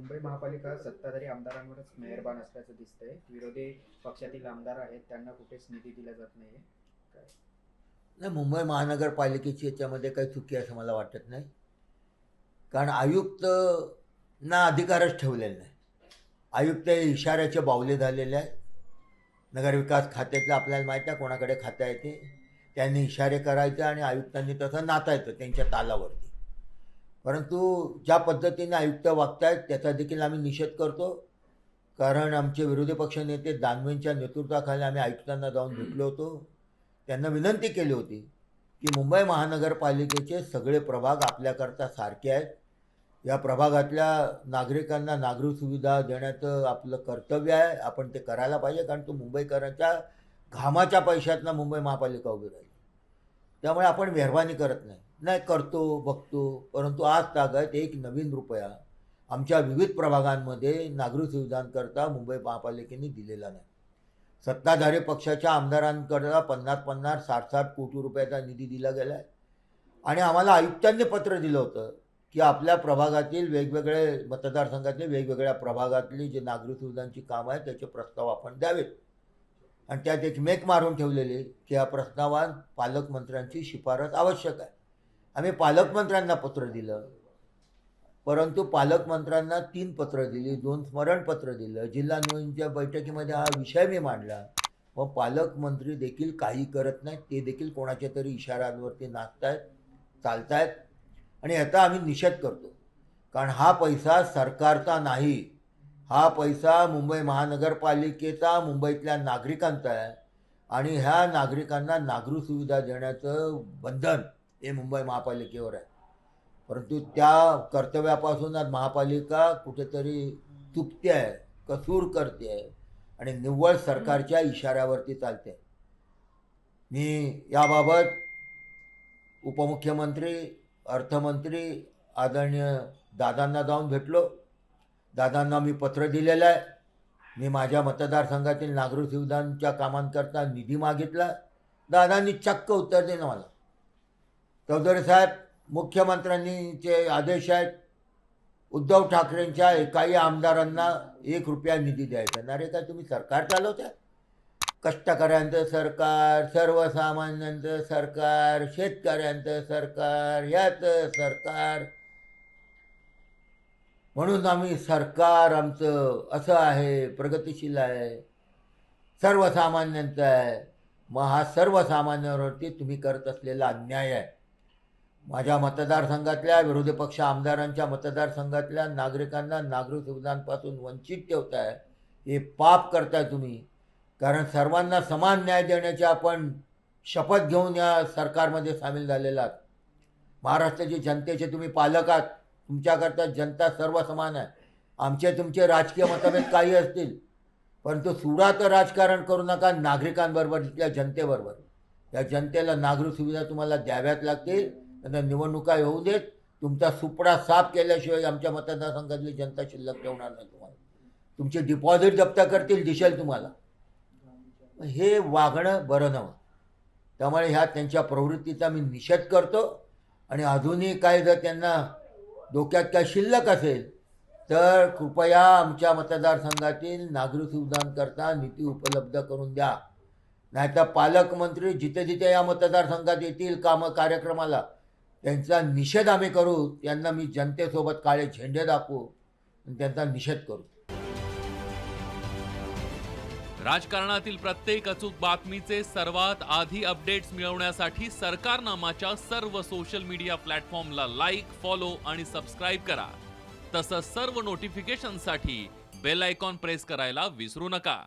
मुंबई महापालिका सत्ताधारी आमदारांवरच मेहरबान असल्याचं दिसतंय. विरोधी पक्षातील आमदार आहेत त्यांना कुठेच निधी दिला जात नाही काय? नाही मुंबई महानगरपालिकेची याच्यामध्ये काही चुकी असं मला वाटत नाही. कारण आयुक्त ना अधिकारच ठेवलेला नाही. आयुक्त हे इशाऱ्याचे बावले झालेले आहेत. नगरविकास खात्यातलं आपल्याला माहीत आहे कोणाकडे खातं आहे ते. त्यांनी इशारे करायचे आणि आयुक्तांनी तसं नातायचं त्यांच्या तालावरती. परंतु ज्या पद्धतीने आयुक्त वागतायत त्याचा देखील आम्ही निषेध करतो. कारण आमचे विरोधी पक्षनेते दानवेंच्या नेतृत्वाखाली आम्ही आयुक्तांना जाऊन भेटलो होतो. त्यांना विनंती केली होती की मुंबई महानगरपालिकेचे सगळे प्रभाग आपल्याकरता सारखे आहेत. या प्रभागातल्या नागरिकांना नागरिक सुविधा देण्याचं आपलं कर्तव्य आहे. आपण ते करायला पाहिजे कारण तो मुंबईकरांच्या घामाच्या पैशातनं मुंबई महापालिका उभी राहिली. त्यामुळे आपण मेहरबानी करत नाही. नाही करतो बघतो. परंतु आज तागत एक नवीन रुपया आमच्या विविध प्रभागांमध्ये नागरिक सुविधांकरता मुंबई महापालिकेने दिलेला नाही. सत्ताधारी पक्षाच्या आमदारांकरता पन्नास पन्नास साठ साठ कोटी रुपयाचा निधी दिला गेला आहे आणि आम्हाला आयुक्तांनी पत्र दिलं होतं की आपल्या प्रभागातील वेगवेगळे मतदारसंघातले वेगवेगळ्या प्रभागातली जे नागरिक सुविधांची कामं आहेत त्याचे प्रस्ताव आपण द्यावेत. आणि त्यात एक मेक मारून ठेवलेली की या प्रस्तावात पालकमंत्र्यांची शिफारस आवश्यक आहे. आम्ही पालकमंत्र्यांना पत्र दिलं. परंतु पालकमंत्र्यांना तीन पत्र दिली दोन स्मरणपत्र दिलं. जिल्हा नियोजनच्या बैठकीमध्ये हा विषय मी मांडला. व पालकमंत्री देखील काही करत नाहीत. ते देखील कोणाच्या तरी इशाऱ्यांवरती नाचतायत चालतायत. आणि याचा आम्ही निषेध करतो. कारण हा पैसा सरकारचा नाही. हा पैसा मुंबई महानगरपालिकेचा मुंबईतल्या नागरिकांचा आहे. आणि ह्या नागरिकांना नागरी सुविधा देण्याचं बंधन हे मुंबई महापालिकेवर आहे. परंतु त्या कर्तव्यापासून आज महापालिका कुठेतरी चुकते आहे कसूर करते आहे आणि निव्वळ सरकारच्या इशाऱ्यावरती चालते. मी याबाबत उपमुख्यमंत्री अर्थमंत्री आदरणीय दादांना जाऊन भेटलो. दादांना मी पत्र दिलेलं आहे. मी माझ्या मतदारसंघातील नागरिक सुविधांच्या कामांकरता निधी मागितला. दादांनी चक्क उत्तर दिलं मला. चौधरी साहेब मुख्यमंत्र्यांनीचे आदेश आहेत. उद्धव ठाकरेंच्या एकाही आमदारांना एक रुपया निधी द्यायचा ना रे काय तुम्ही सरकार चालवता कष्टकऱ्यांचं सरकार सर्वसामान्यांचं सरकार शेतकऱ्यांचं सरकार ह्याचं सरकार. म्हणून आम्ही सरकार आमचं असं आहे प्रगतिशील आहे. सर्वसामान्यांचं आहे. मग हा सर्वसामान्यांवरती तुम्ही करत असलेला अन्याय आहे. माझ्या मतदारसंघातल्या विरोधी पक्ष आमदारांच्या मतदारसंघातल्या नागरिकांना नागरिक सुविधांपासून वंचित ठेवताय हे पाप करताय तुम्ही. कारण सर्वांना समान न्याय देण्याची आपण शपथ घेऊन या सरकारमध्ये सामील झालेला आहात. महाराष्ट्राची जनतेचे तुम्ही पालक आहात. तुमच्याकरता जनता सर्व समान आहे. आमचे तुमचे राजकीय मतभेद काही असतील परंतु सुडाचं राजकारण करू नका नागरिकांबरोबर तिथल्या जनतेबरोबर. या जनतेला नागरिक सुविधा तुम्हाला द्याव्याच लागतील. त्यांना निवडणुका येऊ देत. तुमचा सुपडा साफ केल्याशिवाय आमच्या मतदारसंघातली जनता शिल्लक ठेवणार नाही तुम्हाला. तुमचे डिपॉझिट जप्त करतील दिसेल तुम्हाला. हे वागणं बरं नव्हतं. त्यामुळे ह्या त्यांच्या प्रवृत्तीचा मी निषेध करतो. आणि अजूनही काय जर त्यांना डोक्यात काय शिल्लक असेल तर कृपया आमच्या मतदारसंघातील नागरिक सुविधांकरता निधी उपलब्ध करून द्या. नाहीतर पालकमंत्री जिथे जिथे या मतदारसंघात येतील कामं कार्यक्रमाला त्यांचा निषेध आम्ही करू त्यांना मी जनतेसोबत काळे झेंडे दाखवू आणि त्यांचा निषेध करू. राजकारणातील प्रत्येक अचूक बातमीचे सर्वात आधी अपडेट्स मिळवण्यासाठी सरकारनामाच्या सर्व सोशल मीडिया प्लॅटफॉर्मला लाईक फॉलो आणि सबस्क्राईब करा. तसंच सर्व नोटिफिकेशनसाठी बेल आयकॉन प्रेस करायला विसरू नका.